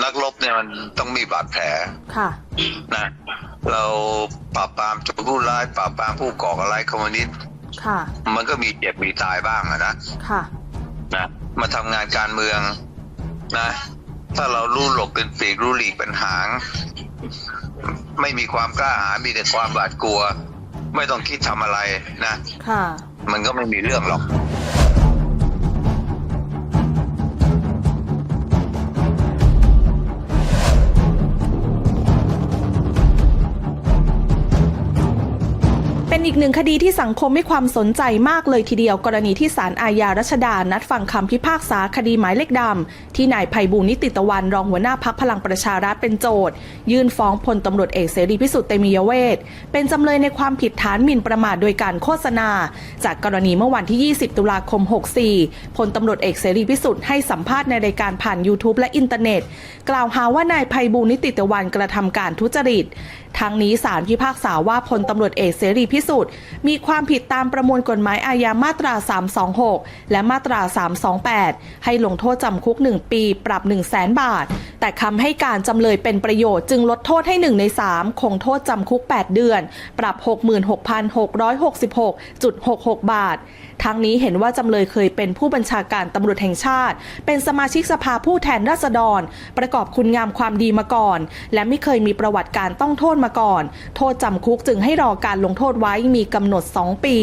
นักรบเนี่ยมันต้องมีบาดแผลค่ะ นะ เราปราบปรามโจรผู้ร้ายปราบปรามผู้ก่อการร้ายคอมมิวนิสต์ค่ะ มันก็มีเจ็บมีตายบ้างอะนะค่ะ นะมาทำงานการเมืองนะ ถ้าเรารู้หลบเป็นปีกรู้หลีกเป็นหาง ไม่มีความกล้าหาญมีแต่ความหวาดกลัว ไม่ต้องคิดทำอะไรนะ ค่ะ มันก็ไม่มีเรื่องหรอก เป็นอีกหนึ่งคดีที่สังคมให้ความสนใจมากเลยทีเดียว กรณีที่ศาลอาญารัชดา นัดฟังคำพิพากษาคดีหมายเลขดำ ที่นายไพบูลนิติตะวันรองหัวหน้าพักพลังประชารัฐเป็นโจทยื่นฟ้องพลตำรวจเอกเสรีพิสุทธิ์เตมียเวทเป็นจำเลยในความผิดฐานหมิ่นประมาทโดยการโฆษณา จากกรณีเมื่อวันที่ 20 ตุลาคม 64 พลตำรวจเอกเสรีพิสุทธิ์ให้สัมภาษณ์ในรายการผ่าน YouTube และอินเทอร์เน็ต กล่าวหาว่านายไพบูลนิติตะวันกระทำการทุจริต ทั้งนี้ศาลพิพากษาว่าพลตำรวจเอกเสรีพิสุทธิ์มีความผิดตามประมวลกฎหมายอาญามาตรา 326 และมาตรา 328 ให้ลงโทษจำคุก 1 ปี ปรับ 1 0 0 0 0แบาท แต่คำให้การจำเลยเป็นประโยชน์จึงลดโทษให้ 1 ใน 3 คงโทษจำคุก 8 เดือน ปรับ 66,666.66 บาท ทั้งนี้เห็นว่าจำเลยเคยเป็นผู้บัญชาการตำรวจแห่งชาติ เป็นสมาชิกสภาผู้แทนราษฎร ประกอบคุณงามความดีมาก่อน และไม่เคยมีประวัติการต้องโทษมาก่อน โทษจำคุกจึงให้รอการลงโทษไว้มีกำหนด 2 ปี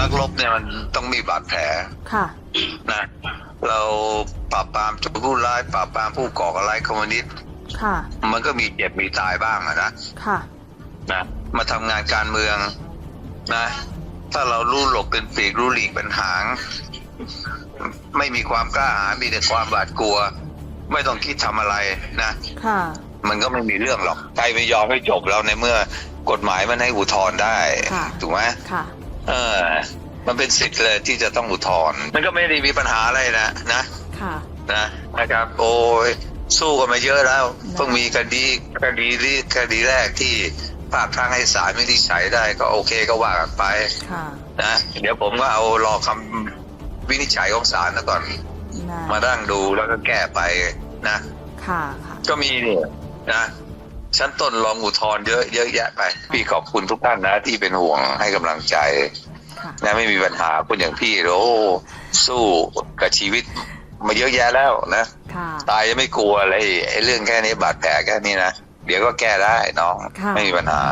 นักรบเนี่ยมันต้องมีบาดแผลค่ะ นะเราปราบปรามโจรผู้ร้ายปราบปรามผู้ก่อการร้ายคอมมิวนิสต์ค่ะ มันก็มีเจ็บมีตายบ้างอะนะค่ะ นะมาทำงานการเมืองนะ ถ้าเรารู้หลบเป็นปีกรู้หลีกเป็นหาง ไม่มีความกล้าหาญมีแต่ความหวาดกลัว ไม่ต้องคิดทำอะไรนะค่ะ มันก็ไม่มีเรื่องหรอกใครไม่ยอมให้จบแล้วในเมื่อกฎหมายมันให้อุทธรณ์ได้ค่ะถูกไหมค่ะเออ มันเป็นสิทธิ์เลยที่จะต้องอุทธรณ์มันก็ไม่ได้มีปัญหาอะไรนะนะค่ะนะนะครับโอ้ยสู้กันมาเยอะแล้วเพิ่งมีคดีคดีที่คดีแรกที่ภาคทางให้ศาลไม่ได้ใช้ได้ก็โอเคก็ว่ากันไปค่ะนะเดี๋ยวผมก็เอารอคำวินิจฉัยของศาลนะก่อนนะ มานั่งดูแล้วก็แก้ไปนะค่ะค่ะก็มีเนี่ยนะชั้นต้นรองอุทธรณ์เยอะเยอะแยะไป พี่ขอบคุณทุกท่านนะ ที่เป็นห่วงให้กำลังใจค่ะนะไม่มีปัญหาคนอย่างพี่โอ้สู้กับชีวิตมาเยอะแยะแล้วนะค่ะตายจะไม่กลัวอะไรไอ้เรื่องแค่นี้บาดแผลแค่นี้นะเดี๋ยวก็แก้ได้น้องค่ะไม่มีปัญหา